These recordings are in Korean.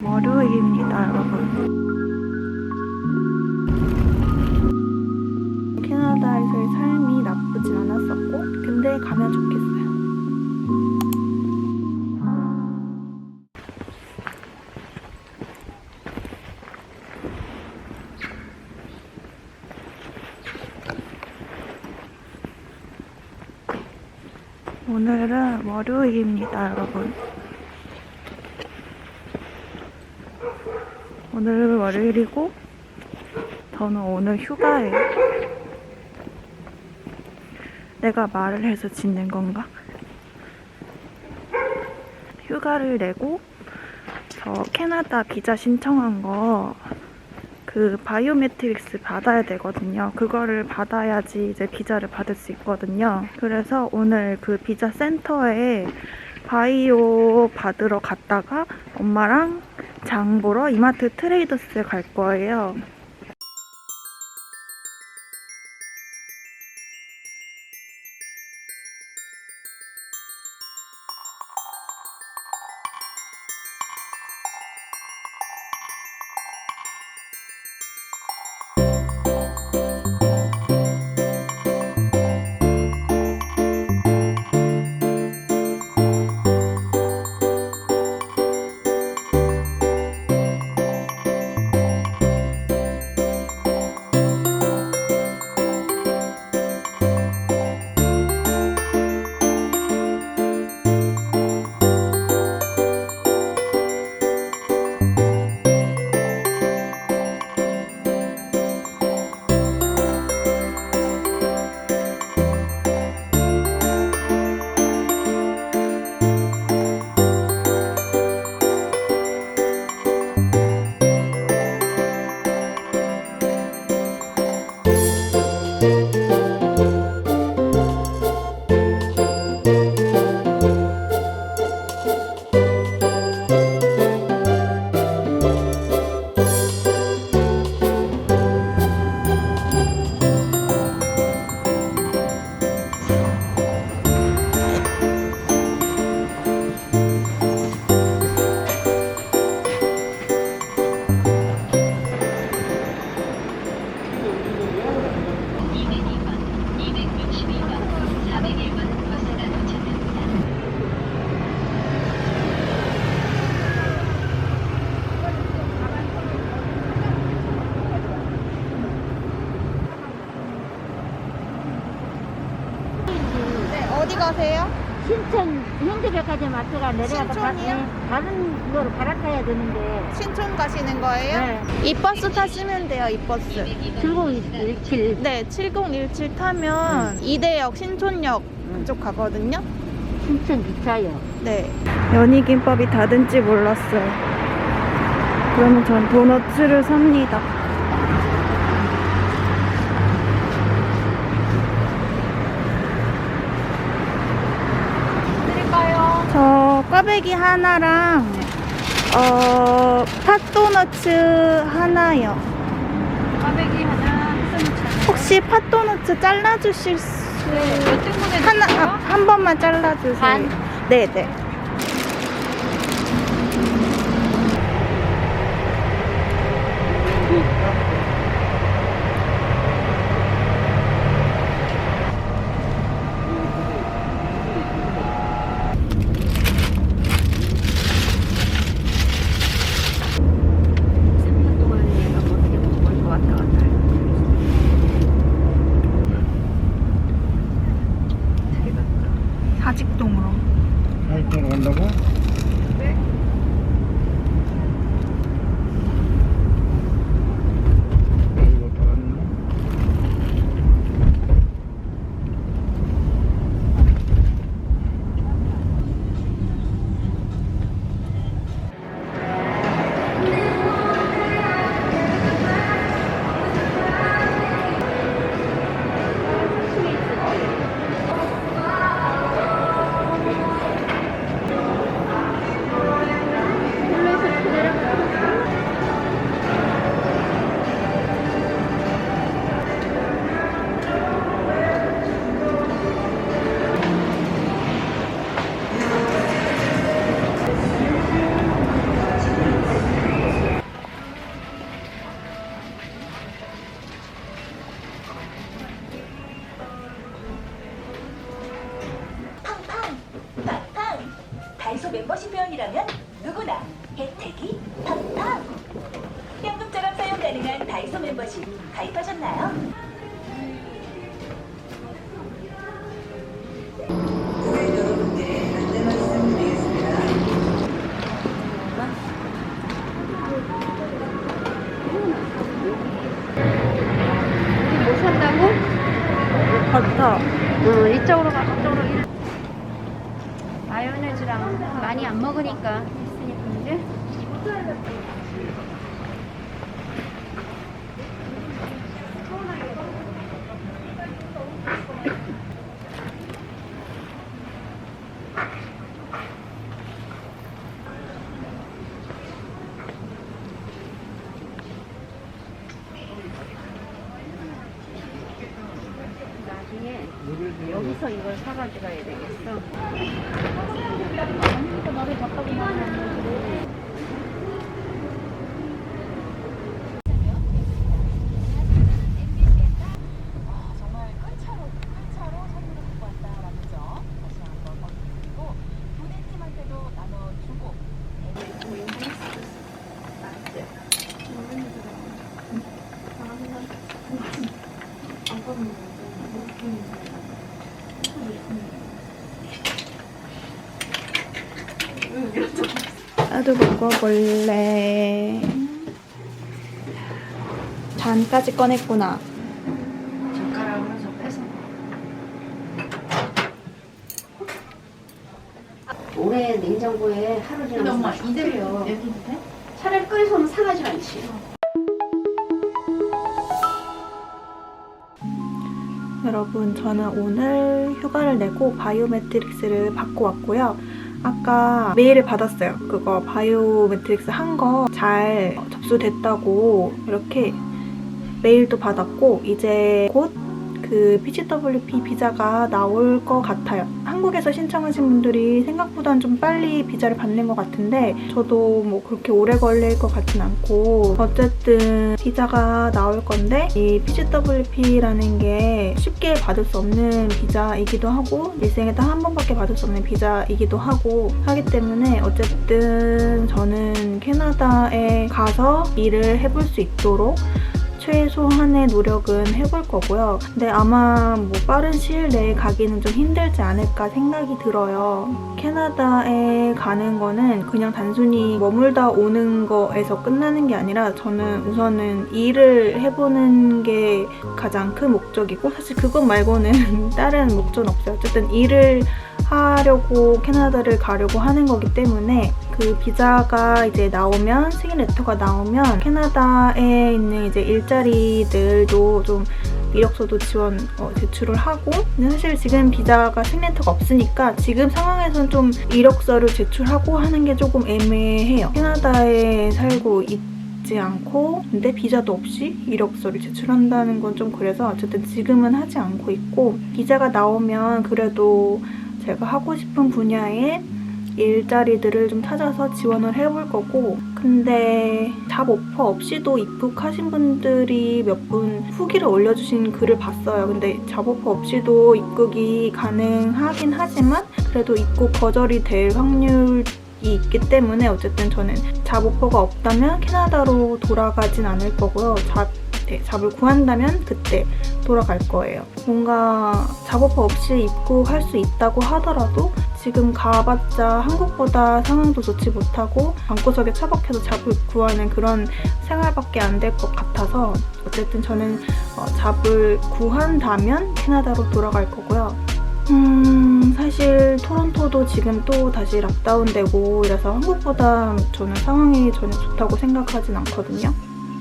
월요일입니다, 여러분. 캐나다에서의 삶이 나쁘진 않았었고, 근데 가면 좋겠어요. 오늘은 월요일입니다, 여러분. 오늘은 월요일이고, 저는 오늘 휴가예요. 내가 말을 해서 짓는 건가? 휴가를 내고, 저 캐나다 비자 신청한 거, 그 바이오메트릭스 받아야 되거든요. 그거를 받아야지 이제 비자를 받을 수 있거든요. 그래서 오늘 그 비자 센터에 바이오 받으러 갔다가 엄마랑 장 보러 이마트 트레이더스에 갈 거예요. 현대백화점 앞에가 내려가서 신촌이요? 가- 다른 거로 갈아타야 되는데 신촌 가시는 거예요? 네. 이 버스 타시면 돼요, 이 버스. 7017 네, 7017 타면 이대역, 신촌역 그쪽 가거든요. 신천 기차요. 네. 연희김밥이 닫은지 몰랐어요. 그러면 전 도너츠를 삽니다. 저 꽈배기 하나랑 어 팥도너츠 하나요. 꽈배기 하나, 혹시 팥도너츠 잘라주실 수몇 등분에 하나 아, 한 번만 잘라주세요. 반? 네네. 가지고 가야 되겠어. 아무것도 나를 바꿔보면 정말 끈차로 끈차로 선물을 갖고 왔다라는 점 다시 한번 언급드리고 부대팀한테도 나눠주고 나도 먹어볼래. 잔까지 꺼냈구나. 젓가락으로 접해서. 올해 냉장고에 하루 지나면 맛 없어요. 차라리 끓여서 하면 상하지 않지. 여러분, 저는 오늘 휴가를 내고 바이오매트릭스를 받고 왔고요. 아까 메일을 받았어요. 그거 바이오 매트릭스 한 거 잘 접수됐다고 이렇게 메일도 받았고 이제 곧 그 PGWP 비자가 나올 것 같아요. 한국에서 신청하신 분들이 생각보다는 좀 빨리 비자를 받는 것 같은데 저도 뭐 그렇게 오래 걸릴 것 같진 않고 어쨌든 비자가 나올 건데 이 PGWP라는 게 쉽게 받을 수 없는 비자이기도 하고 일생에 딱 한 번밖에 받을 수 없는 비자이기도 하고 하기 때문에 어쨌든 저는 캐나다에 가서 일을 해볼 수 있도록 최소한의 노력은 해볼 거고요. 근데 아마 뭐 빠른 시일 내에 가기는 좀 힘들지 않을까 생각이 들어요. 캐나다에 가는 거는 그냥 단순히 머물다 오는 거에서 끝나는 게 아니라 저는 우선은 일을 해보는 게 가장 큰 목적이고 사실 그것 말고는 다른 목적은 없어요. 어쨌든 일을 하려고 캐나다를 가려고 하는 거기 때문에 그 비자가 이제 나오면 승인 레터가 나오면 캐나다에 있는 이제 일자리들도 좀 이력서도 지원 어, 제출을 하고 근데 사실 지금 비자가 승인 레터가 없으니까 지금 상황에서는 좀 이력서를 제출하고 하는 게 조금 애매해요. 캐나다에 살고 있지 않고 근데 비자도 없이 이력서를 제출한다는 건 좀 그래서 어쨌든 지금은 하지 않고 있고 비자가 나오면 그래도 제가 하고 싶은 분야의 일자리들을 좀 찾아서 지원을 해볼 거고 근데 잡 오퍼 없이도 입국하신 분들이 몇 분 후기를 올려주신 글을 봤어요. 근데 잡 오퍼 없이도 입국이 가능하긴 하지만 그래도 입국 거절이 될 확률 이 있기 때문에 어쨌든 저는 잡 오퍼가 없다면 캐나다로 돌아가진 않을 거고요. 잡 네, 잡을 구한다면 그때 돌아갈 거예요. 뭔가 잡오퍼 없이 입국할 수 있다고 하더라도 지금 가봤자 한국보다 상황도 좋지 못하고 방구석에 처박혀서 잡을 구하는 그런 생활밖에 안 될 것 같아서 어쨌든 저는 어, 잡을 구한다면 캐나다로 돌아갈 거고요. 음, 사실 토론토도 지금 또 다시 락다운되고 이래서 한국보다 저는 상황이 전혀 좋다고 생각하진 않거든요.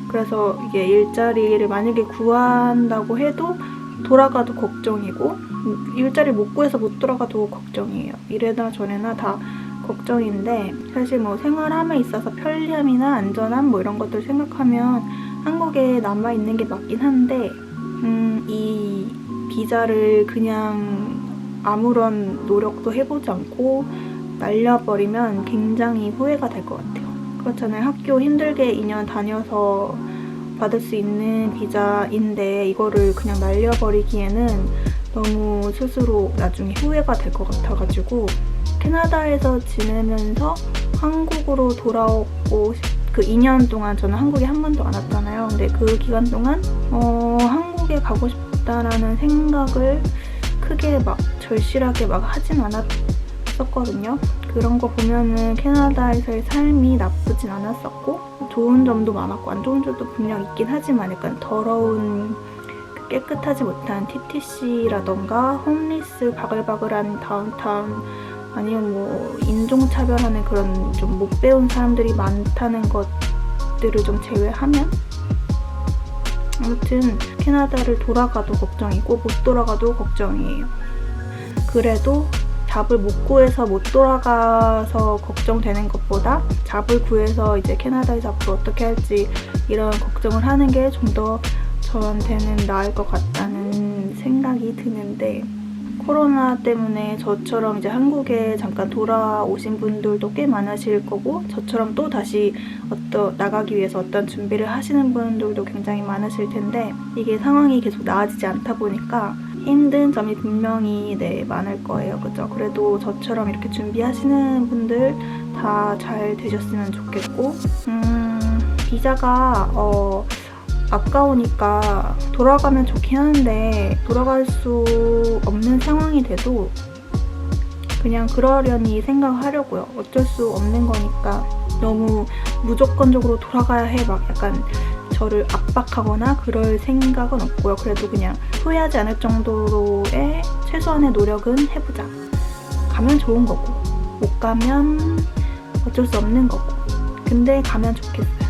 그래서 이게 일자리를 만약에 구한다고 해도 돌아가도 걱정이고 음, 일자리 못 구해서 못 돌아가도 걱정이에요. 이래나 저래나 다 걱정인데 사실 뭐 생활함에 있어서 편리함이나 안전함 뭐 이런 것들 생각하면 한국에 남아 있는 게 맞긴 한데 음, 이 비자를 그냥 아무런 노력도 해보지 않고 날려버리면 굉장히 후회가 될 것 같아요. 그렇잖아요. 학교 힘들게 2년 다녀서 받을 수 있는 비자인데 이거를 그냥 날려버리기에는 너무 스스로 나중에 후회가 될 것 같아가지고 캐나다에서 지내면서 한국으로 돌아오고 싶- 그 2년 동안 저는 한국에 한 번도 안 왔잖아요. 근데 그 기간 동안 어, 한국에 가고 싶다라는 생각을 크게 막 절실하게 막 하진 않았 었거든요. 그런 거 보면은 캐나다에서의 삶이 나쁘진 않았었고 좋은 점도 많았고 안 좋은 점도 분명 있긴 하지만 약간 더러운 그 깨끗하지 못한 TTC라던가 홈리스 바글바글한 다운타운 아니면 뭐 인종차별하는 그런 좀 못 배운 사람들이 많다는 것들을 좀 제외하면 아무튼 캐나다를 돌아가도 걱정이고 못 돌아가도 걱정이에요. 그래도 잡을 못 구해서 못 돌아가서 걱정되는 것보다 잡을 구해서 이제 캐나다에서 앞으로 어떻게 할지 이런 걱정을 하는 게 좀 더 저한테는 나을 것 같다는 생각이 드는데 코로나 때문에 저처럼 이제 한국에 잠깐 돌아오신 분들도 꽤 많으실 거고 저처럼 또 다시 어떤 나가기 위해서 어떤 준비를 하시는 분들도 굉장히 많으실 텐데 이게 상황이 계속 나아지지 않다 보니까 힘든 점이 분명히 네 많을 거예요. 그죠? 그래도 저처럼 이렇게 준비하시는 분들 다 잘 되셨으면 좋겠고 음 비자가 어 아까우니까 돌아가면 좋긴 하는데 돌아갈 수 없는 상황이 돼도 그냥 그러려니 생각하려고요. 어쩔 수 없는 거니까 너무 무조건적으로 돌아가야 해. 막 약간 저를 압박하거나 그럴 생각은 없고요. 그래도 그냥 후회하지 않을 정도로의 최소한의 노력은 해보자. 가면 좋은 거고 못 가면 어쩔 수 없는 거고 근데 가면 좋겠어요.